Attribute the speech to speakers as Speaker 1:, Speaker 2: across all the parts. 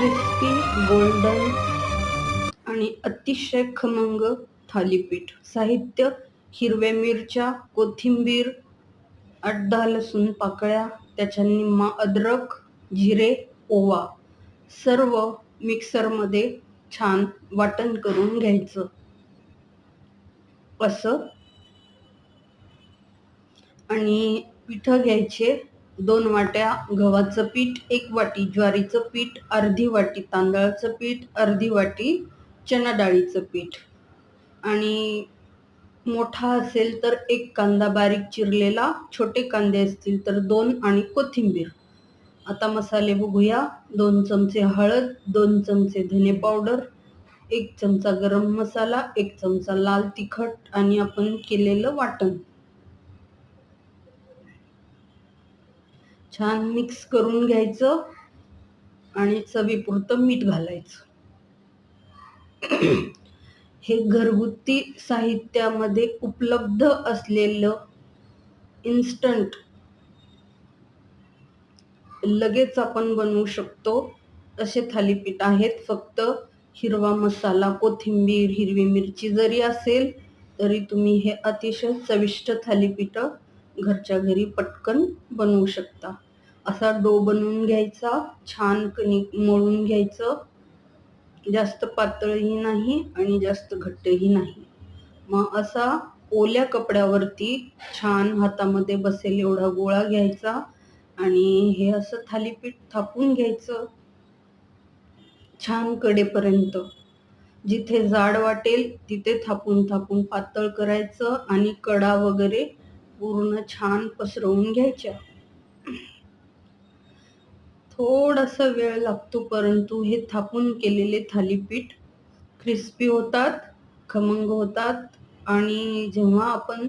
Speaker 1: Golden आणि अतिशय खमंग थालीपीठ. साहित्य हिरव्या मिरच्या कोथिंबीर आठ दहा लसूण पाकळ्या त्याच्या निम्मा अद्रक जिरे ओवा सर्व मिक्सरमध्ये छान वाटण करून घ्यायचं. असं. आणि पिठं घ्यायचे दोन वाट्या गव्हाचं पीठ एक वाटी ज्वारीचं पीठ अर्धी वाटी तांदळाचं पीठ अर्धी वाटी चना डाळीचं पीठ. आणि मोठा असेल तर एक कांदा बारीक चिरलेला छोटे कांदे असतील तर दोन आणि कोथिंबीर. आता मसाले बघूया. दोन चमचे हळद दोन चमचे धने पावडर एक चमचा गरम मसाला एक चमचा लाल तिखट आणि आपण केलेलं वाटण. छान मिक्स करून घ्यायचं आणि चवीपुरतं मीठ घालायचं. हे घरगुती साहित्यामध्ये उपलब्ध असलेलं इन्स्टंट लगेच आपण बनवू शकतो. असे थालीपीठ आहेत फक्त हिरवा मसाला कोथिंबीर हिरवी मिरची जरी असेल तरी तुम्ही हे अतिशय चविष्ट थालीपीठ घरच्या घरी पटकन बनवू शकता. असा डो बनवून घ्यायचा छान कणिक मळून घ्यायचं. जास्त पातळही नाही आणि जास्त घट्टही नाही. मग असा ओल्या कपड्यावरती छान हातामध्ये बसेल एवढा गोळा घ्यायचा आणि हे असं थालीपीठ थापून घ्यायचं. छान कडेपर्यंत. जिथे जाड वाटेल तिथे थापून थापून पातळ करायचं आणि कडा वगैरे पूर्ण छान पसरवून घ्यायच्या. थोडासा वेळ लागतो परंतु हे थापून केलेले थालीपीठ क्रिस्पी होतात खमंग होतात आणि जेव्हा आपण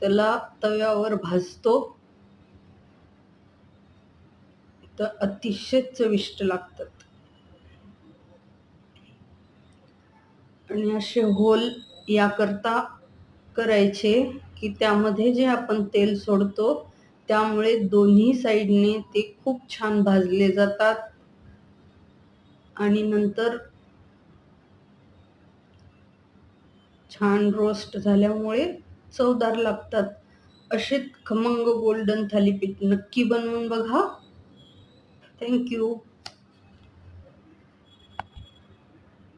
Speaker 1: त्याला तव्यावर भाजतो तर अतिशय चविष्ट लागतात. आणि असे होल याकरता करायचे की त्यामध्ये जे आपण तेल सोडतो त्यामुळे दोन्ही साईडने ते खूप छान भाजले जातात. आणि नंतर छान रोस्ट झाल्यामुळे चवदार लागतात. असे खमंग गोल्डन थालीपीठ नक्की बनवून बघा. थँक्यू